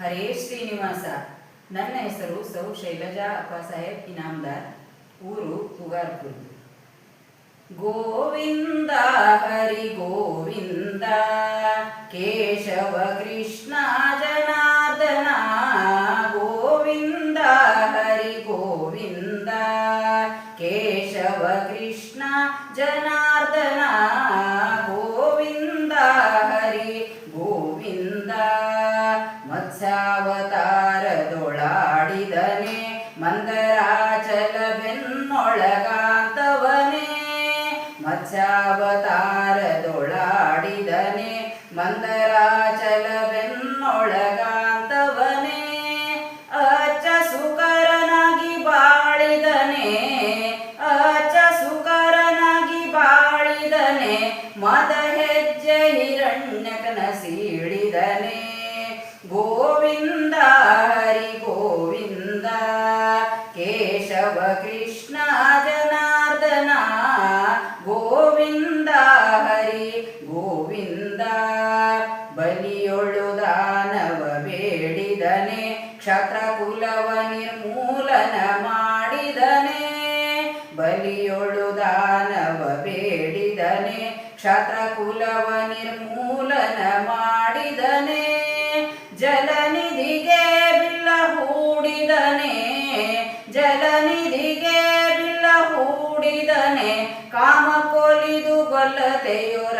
ಹರೇ ಶ್ರೀನಿವಾಸ. ನನ್ನ ಹೆಸರು ಸೌ ಶೈಲಜಾ ಅಪ್ಪಾಸಾಹೇಬ್ ಇನಾಮದಾರ್. ಊರು ಪುಗಾರ್ಪುರ್ ಗೋವಿಂದ ಹರಿ ಮಂದರಾಚಲವೆನ್ನೊಳಗಾಂತವನೇ ಮತ್ಸ್ಯಾವತಾರದೊಳಾಡಿದನೆ ಮಂದರಾಚಲವೆನ್ನೊಳಗಾಂತವನೇ ಅಚ್ಚ ಸುಕರನಾಗಿ ಬಾಳಿದನೆ ಅಚ್ಚ ಸುಕರನಾಗಿ ಬಾಳಿದನೆ ಮದ ಹೆಜ್ಜೆ ಹಿರಣ್ಯ ಕನಸೀಳಿ ಕೇಶವ ಕೃಷ್ಣ ಜನಾರ್ದನ ಗೋವಿಂದ ಹರಿ ಗೋವಿಂದ. ಬಲಿಯೊಳು ದಾನವ ಬೇಡಿದನೆ, ಕ್ಷತ್ರಕುಲವ ನಿರ್ಮೂಲನ ಮಾಡಿದನೆ. ಬಲಿಯೊಳು ದಾನವ ಬೇಡಿದನೆ, ಕ್ಷತ್ರಕುಲವ ನಿರ್ಮೂಲನ ಮಾಡಿದನೆ. ಜಲನಿಧಿಗೆ ಬಿಲ್ಲ ಹೂಡಿದನೆ ಹೂಡಿದನೆ ಕಾಮ ಕೊಲಿದು ಬಲ್ಲತೆಯೊರಳಾಡಿದನೆ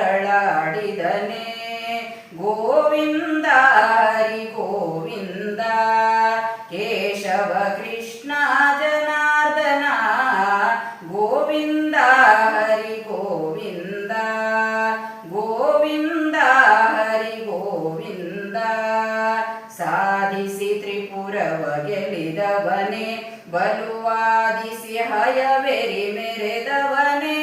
ಗೋವಿಂದ ಹರಿ ಗೋವಿಂದ ಕೇಶವ ಕೃಷ್ಣ ಜನಾರ್ದನ, ಗೋವಿಂದ ಹರಿ ಗೋವಿಂದ ಗೋವಿಂದ ಹರಿ ಗೋವಿಂದ ಸಾಧಿಸಿ ತ್ರಿಪುರವ ಗೆಲಿದವನೇ ಬಲುವಾದಿಸಿ ಹಯವೆರಿ ಮೆರೆದವನೇ,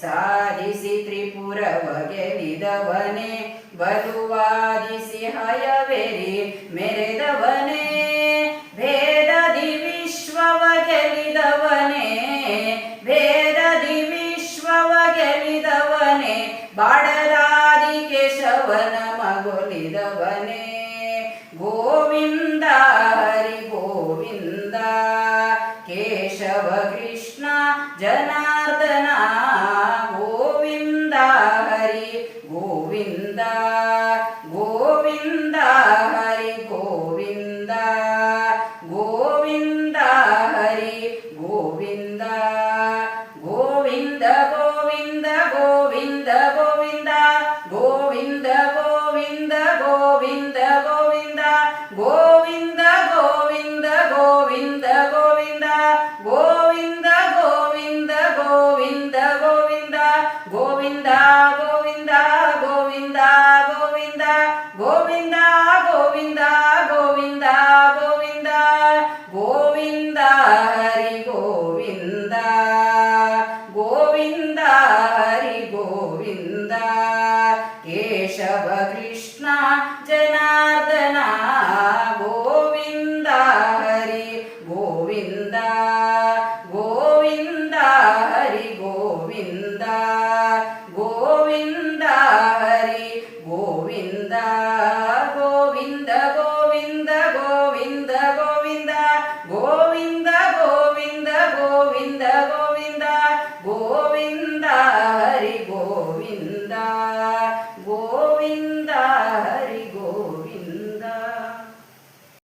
ಸಾಧಿಸಿ ತ್ರಿಪುರವಗೆ ನಿದವನೇ ಬಲುವಾದಿಸಿ ಹಯವೆರಿ ಮೆರೆದವನೇ ಭೇದದಿ ವಿಶ್ವವ ಗೆಲಿದವನೇ ಭೇದದಿ ವಿಶ್ವವ ಗೆಲಿದವನೇ ಬಾಡರಾದಿ ಕೇಶವನ ಮಗೊಲಿದವನೇ ಗೋವಿಂದ ಜನಾರ್ದನ, ಗೋವಿಂದ ಹರಿ, ಗೋವಿಂದ ಗೋವಿಂದ ಹರಿ, ಗೋವಿಂದ ಗೋವಿಂದ ಹರಿ ಗೋವಿಂದ ಗೋವಿಂದ ಗೋವಿಂದ ಗೋವಿಂದ ಗೋವಿಂದ ಗೋವಿಂದ ಗೋವಿಂದ ಗೋವಿಂದ ಗೋವಿಂದ ಗೋವಿಂದ ಗೋವಿಂದ ಹರಿ ಗೋವಿಂದ ಕೇಶವ ಕೃಷ್ಣ ಜನಾರ್ದನ ಗೋವಿಂದ ಹರಿ ಗೋವಿಂದ ಗೋವಿಂದ ಹರಿ ಗೋವಿಂದ ಗೋವಿಂದ